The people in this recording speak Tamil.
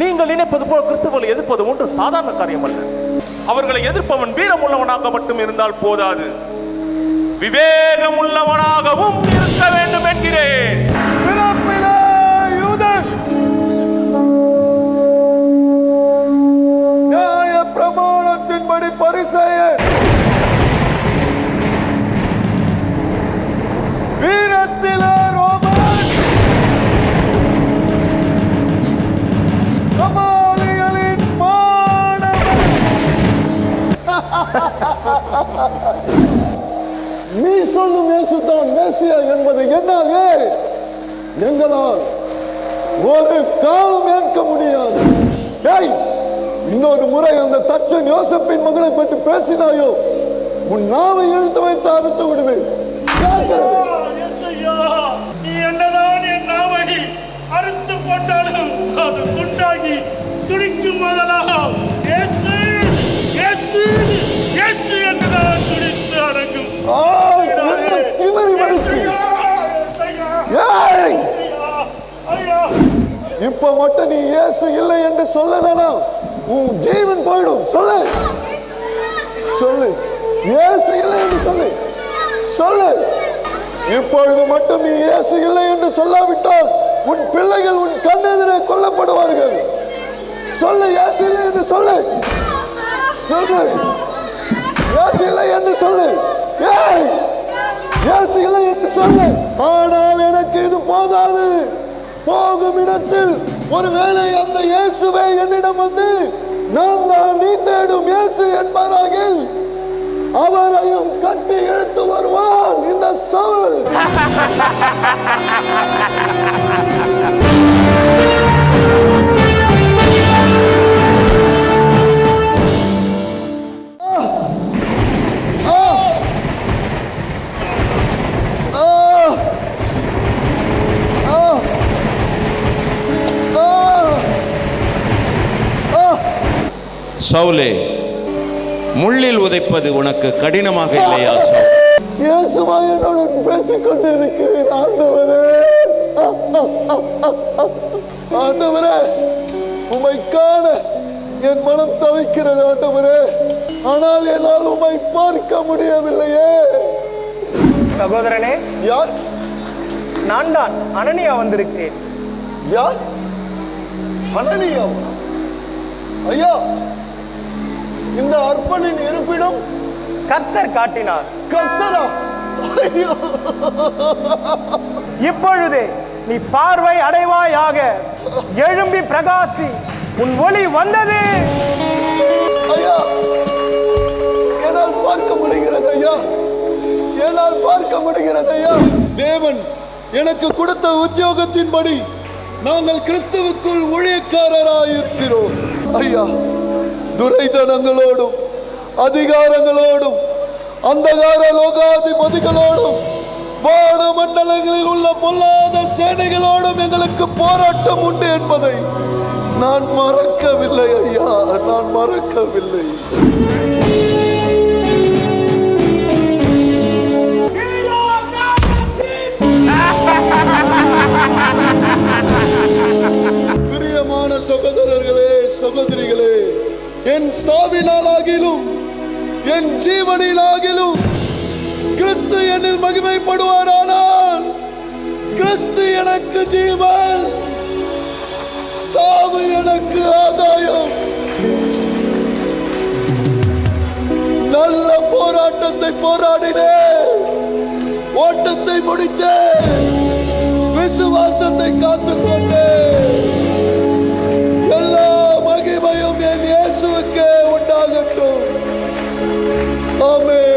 நீங்கள் நினைப்பது போல் கிறிஸ்துவர்களை எதிர்ப்பது ஒன்று சாதாரண காரியம் அல்ல அவர்களை எதிர்ப்பவன் வீரமுள்ளவனாக மட்டும் இருந்தால் போதாது. விவேகம் உள்ளவனாகவும் இருக்க வேண்டும் என்கிறேன். நீ சொல்லும் இயேசுதான் மேசியா என்பது என்னாலே எங்களால் ஒரு காலம் ஏற்க முடியாது. இன்னொரு முறை அந்த தச்சன் யோசப்பின் மகளை பற்றி பேசினாயோ? உன் நாவை எழுத்து வைத்து அறுத்து விடுவேன். இப்ப மட்டும் நீ இயேசு இல்லை என்று சொல்லலனா உன் ஜீவன் போயிடும். சொல்லு. சொல்லு. இயேசு இல்லை என்று சொல்லு. சொல்லு. இப்பொழுது மட்டும் நீ இயேசு இல்லை என்று சொல்லாவிட்டால் உன் பிள்ளைகள் உன் கண்ணெதிரே கொல்லப்படுவார்கள். சொல்லு இயேசு இல்லை என்று சொல்லு. சொல்லு. இயேசு இல்லை என்று சொல்லு. ஏய் இயேசு இல்லை என்று சொல்லு. ஆனால் எனக்கு இது போதாது. போகும் இடத்தில் ஒருவேளை அந்த இயேசுவே என்னிடம் வந்து நான் தான் நீ தேடும் இயேசு என்பாராகில் அவரையும் கட்டி இழுத்து வருவான் இந்த சவுல். சவுலே முள்ளில் உதைப்பது உனக்கு கடினமாக இல்லையா சவுல்? இயேசுவா என்னுடன் பேசிக்கொண்டு இருக்கிறீர் ஆண்டவரே. ஆண்டவரே உமை காண என் மனம் தவிக்கிறது ஆண்டவரே. ஆனால் என்னால் உமை பார்க்க முடியவில்லையே. சகோதரனே யார்? நான் தான் அனனியா வந்திருக்கிறேன். யார்? அனனியா? ஐயா அர்ப்பணின் இருப்பிடம் கர்த்தர் காட்டினார். கர்த்தரா? ஐயோ. இப்பொழுதே நீ பார்வை அடைவாயாக. எழும்பி பிரகாசி உன் ஒளி வந்தது. ஐயா என்னால் பார்க்க முடிகிறது ஐயா. என்னால் பார்க்க முடிகிறது ஐயா. தேவன் எனக்கு கொடுத்த உத்தியோகத்தின்படி நாங்கள் கிறிஸ்துவுக்குள் ஊழியக்காரராயிருக்கிறோம். ஐயா துரைதனங்களோடும் அதிகாரங்களோடும் அந்தகார லோகாதிபதிகளோடும் வான மண்டலங்களில் உள்ள பொல்லாத சேனைகளோடும் எங்களுக்கு போராட்டம் உண்டு என்பதை நான் மறக்கவில்லை ஐயா நான் மறக்கவில்லை. பிரியமான சகோதரர்களே சகோதரிகளே என் சாவினாலாகிலும் என் ஜீவனிலாகிலும் கிறிஸ்து என்னில் மகிமைப்படுவாரானால் கிறிஸ்து எனக்கு ஜீவன் சாவு எனக்கு ஆதாயம். நல்ல போராட்டத்தை போராடினேன் ஓட்டத்தை முடித்தேன் விசுவாசத்தை காத்துக்கொண்டேன். Amen.